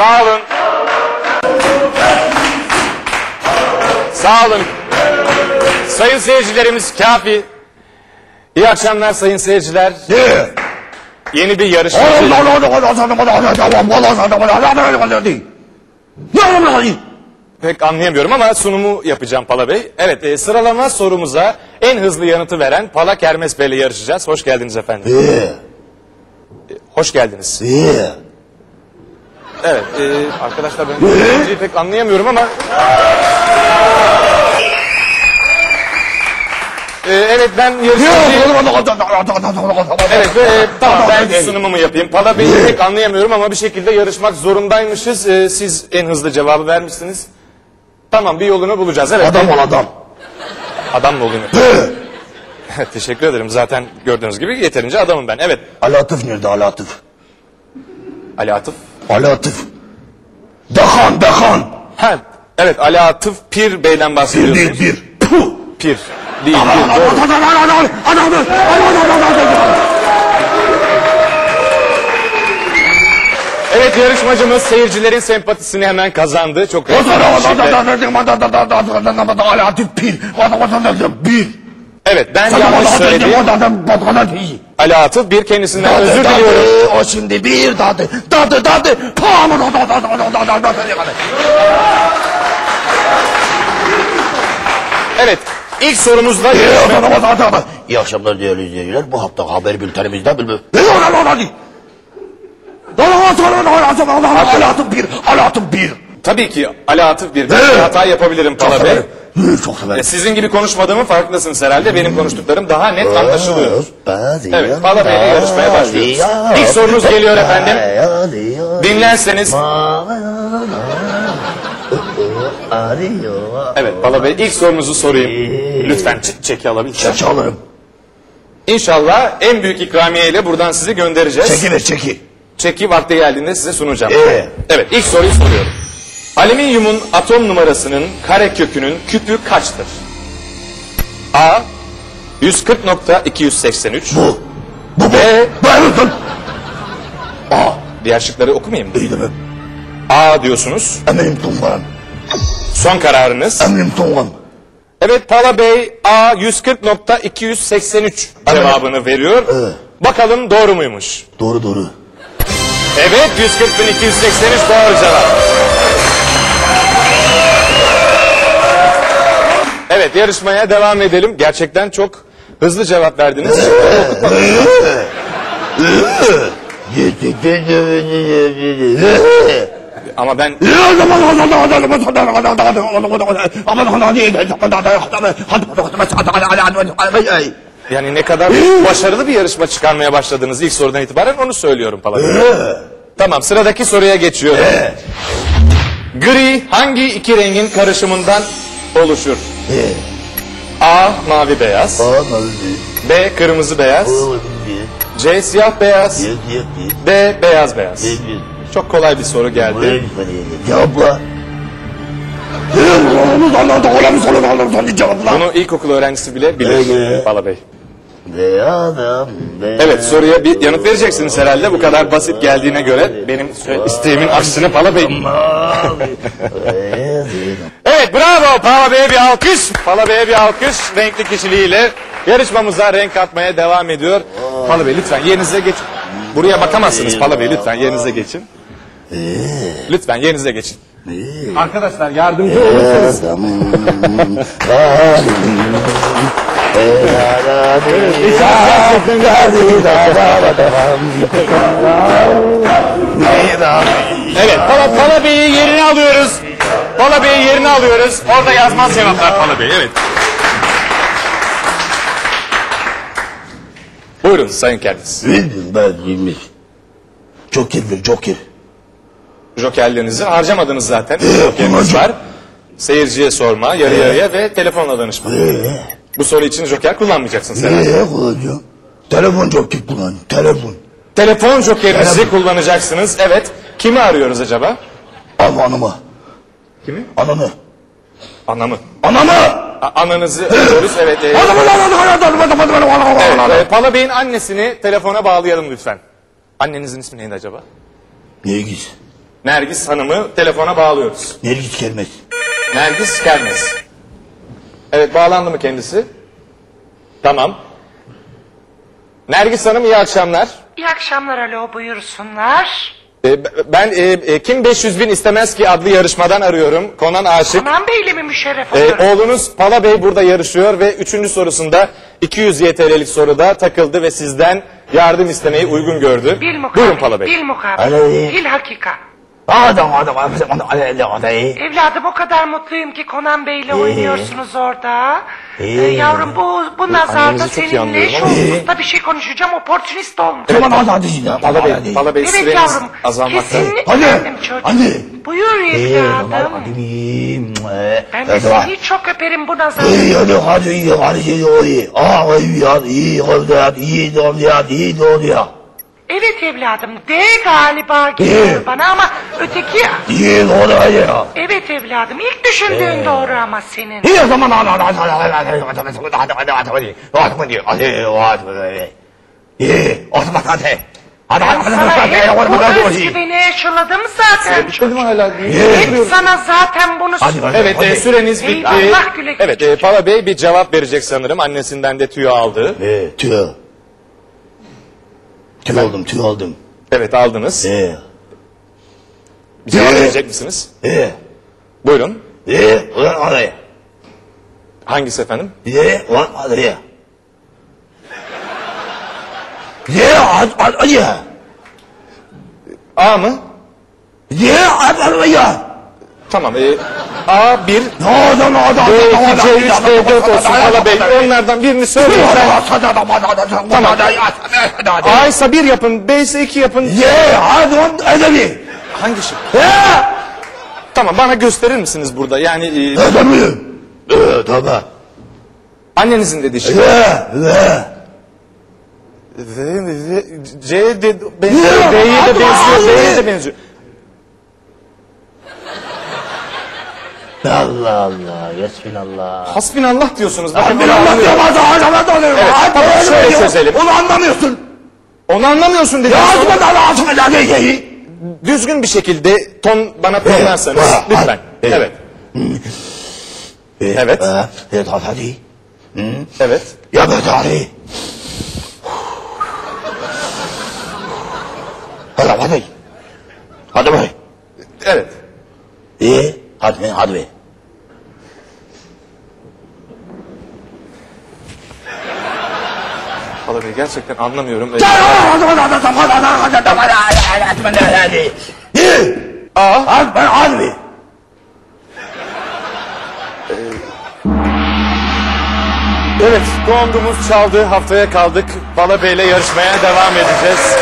Sağ olun. Sağ olun. Sayın seyircilerimiz kafi. İyi akşamlar sayın seyirciler. Yeni bir yarışma. Pek anlayamıyorum ama sunumu yapacağım Pala Bey. Evet e, sıralama sorumuza en hızlı yanıtı veren Pala Kermes Bey ile yarışacağız. Hoş geldiniz efendim. Hoş geldiniz. Evet e, arkadaşlar ben İngilizceyi pek anlayamıyorum ama... E, evet ben yarışmacıyı... Evet e, tamam ben sunumumu yapayım. Pala Bey'i pek anlayamıyorum ama bir şekilde yarışmak zorundaymışız. E, siz en hızlı cevabı vermişsiniz. Tamam bir yolunu bulacağız. Evet. Adam ol adam. Adam mı olayım? Teşekkür ederim. Zaten gördüğünüz gibi yeterince adamım ben. Evet. Ali Atıf nerede Ali Atıf? Ali Atıf. Ali Atıf. Dehan Dehan. Ha, evet Ali Atıf Pir Bey'den Bir bahsediyorsunuz. değil bir. Puh. Pir. Değil, bir. Doğru. Evet yarışmacımız seyircilerin sempatisini hemen kazandı. Çok bir şekilde. Ali Atıf bir. Bir. Evet ben yanlış söyledim. Ali Atıf bir kendisinden özür diliyorum. O şimdi bir dadı. Dadı dadı. Evet ilk sorumuzla yarışma- İyi akşamlar değerli izleyiciler. Bu hafta haber bültenimizde bilmem. Alatım bir, alatım bir. Tabii ki Ali Atıf bir. Ben bir hata yapabilirim Pala Bey. Severim. Çok E, severim. Sizin gibi konuşmadığımın farkındasınız herhalde. Benim konuştuklarım daha net anlaşılıyor. Evet, Pala Bey'le yarışmaya başlıyoruz. İlk sorunuz geliyor efendim. Dinlerseniz. Evet Pala Bey ilk sorunuzu sorayım. Lütfen çeki alabilirsem. Çeki alırım. İnşallah en büyük ikramiye ile buradan sizi göndereceğiz. Çeki ver çeki. Çeki vakti geldiğinde size sunacağım. Ee? Evet ilk soruyu soruyorum. Alüminyumun atom numarasının karekökünün küpü kaçtır? A 140.283 Bu. Bu bu. B Ben A Diğer şıkları okumayayım mı? İyi mi? A diyorsunuz. Eminim Tungan. Son kararınız. Eminim Tungan. Evet Pala Bey A 140.283 cevabını veriyor. Evet. Bakalım doğru muymuş? Doğru doğru. Evet 140.283 doğru cevap. Evet yarışmaya devam edelim. Gerçekten çok hızlı cevap verdiniz. Ama ben yani ne kadar başarılı bir yarışma çıkarmaya başladınız ilk sorudan itibaren onu söylüyorum Bey. Tamam sıradaki soruya geçiyorum. Gri hangi iki rengin karışımından oluşur? A. Mavi beyaz. B. Kırmızı beyaz. C. Siyah beyaz. D. Beyaz beyaz. Çok kolay bir soru geldi. Cevapla. Bunu ilkokul öğrencisi bile bilir. Pala Bey. Evet. Soruya bir yanıt vereceksiniz herhalde. Bu kadar basit geldiğine göre benim isteğimin aksine Pala Bey. Evet bravo Pala Bey'e bir alkış. Pala Bey'e bir alkış. Renkli kişiliğiyle yarışmamıza renk katmaya devam ediyor. Pala Bey lütfen yerinize geç. Buraya bakamazsınız Pala Bey lütfen yerinize geçin. Lütfen yerinize geçin. Arkadaşlar yardımcı olursanız. Evet Pala, Pala Bey'i yerine alıyoruz. Pala Bey'i yerine alıyoruz. Orada yazmaz cevaplar Pala Bey evet. Buyurun Sayın. Bildim ben bilmiş. Joker ver Joker. Jokerlerinizi harcamadınız zaten. Jokeriniz var. Seyirciye sorma, yarı yarıya ve telefonla danışma. Bu soru için joker kullanmayacaksınız herhalde. Nereye kullanacağım? Telefon Joker kullan. Telefon. Telefon jokerinizi Telefon. kullanacaksınız. Evet. Kimi arıyoruz acaba? Ama anamı. Kimi? Ananı. Anamı. Anamı! A- ananızı arıyoruz. Evet. e, Anamı! evet. e, Pala Bey'in annesini telefona bağlayalım lütfen. Annenizin ismi neydi acaba? Nergis. Nergis Hanım'ı telefona bağlıyoruz. Nergis gelmez. Nergis Kermez. Evet bağlandı mı kendisi? Tamam. Nergis Hanım iyi akşamlar. İyi akşamlar alo buyursunlar. Ee, ben e, e, Kim 500 bin istemez ki adlı yarışmadan arıyorum. Konan Aşık. Konan Bey'le mi müşerref Ee, oğlunuz Pala Bey burada yarışıyor ve üçüncü sorusunda 200 YTL'lik soruda takıldı ve sizden yardım istemeyi uygun gördü. Bil mukabele. Buyurun Pala Bey. Bil mukabele. Alo. Bil hakika. Adam adam adam adam adam adam. Evladım o kadar mutluyum ki Konan Bey'le oynuyorsunuz orada. Ee, Ee. yavrum bu bu nazarda annenizi çok iyi seninle anlıyorum şu ama- hususta bir şey konuşacağım. Oportunist olmuş. Tamam hadi hadi şimdi. Pala Bey, Pala Bey Evet süreniz yavrum. azalmakta. Kesinlikle Hadi, efendim çocuğum. hadi. Buyur Ee, evladım. Ben de seni çok öperim bu nazarda. İyi hadi hadi iyi hadi iyi oluyor. Aa iyi hadi iyi oluyor iyi oluyor iyi oluyor. Evladım D galiba geliyor bana ama öteki İyi oluyor ya. Evet evladım ilk düşündüğün doğru ama senin. İyi o zaman hadi hadi hadi hadi hadi hadi hadi hadi hadi hadi hadi hadi hadi hadi İyi o zaman hadi. Hadi hadi hadi Sana hadi hep bu hadi hadi özgüveni aşıladım zaten. Mi hala? Hep sana zaten bunu Hadi hadi. Evet e, süreniz bitti. Eyvallah, güle güle Evet e, Pala Bey bir cevap verecek sanırım. Annesinden de tüyo aldı. Ee, tüy. Tüy oldum tüy oldum. Evet aldınız. Ee, cevap Ee. verecek misiniz? ee, Buyurun. ee, ulan hadi. Hangisi efendim? Ee, ulan hadi. Ee, hadi hadi hadi. A mı? Ee, hadi hadi. Tamam. E, A1, No, no, no, no, B2, no, no, C3, no, D4 no, olsun no, Bey. Onlardan birini söyleyin. Tamam. A ise 1 yapın, B ise 2 yapın. Ye, hadi edebi. Hangi şık? He, Tamam bana gösterir misiniz burada? Yani e, edebi. Ee, tamam. annenizin dediği şık. He, he. V, V, C de benziyor, D'ye de benziyor. D'ye de benziyor. Allah Allah, Bismillah. Hasbinallah diyorsunuz. Bakın Ben onu Allah anlamıyorum. demez, adam oluyor. Evet, Hadi tamam, öyle şöyle diyor. çözelim. Onu anlamıyorsun. Onu anlamıyorsun Ya dediniz. ağzıma da ağzıma da ne şeyi. Düzgün bir şekilde ton bana tonlarsanız lütfen. evet. Evet. Evet. Evet, hadi hadi. Evet. Ya ben hadi. Hadi hadi. Hadi be. Evet. Hadve. Hadve. Hala Bey gerçekten anlamıyorum. Aa. Ben Hadve. Evet, gongumuz çaldı. Haftaya kaldık. Bala Bey'le yarışmaya devam edeceğiz.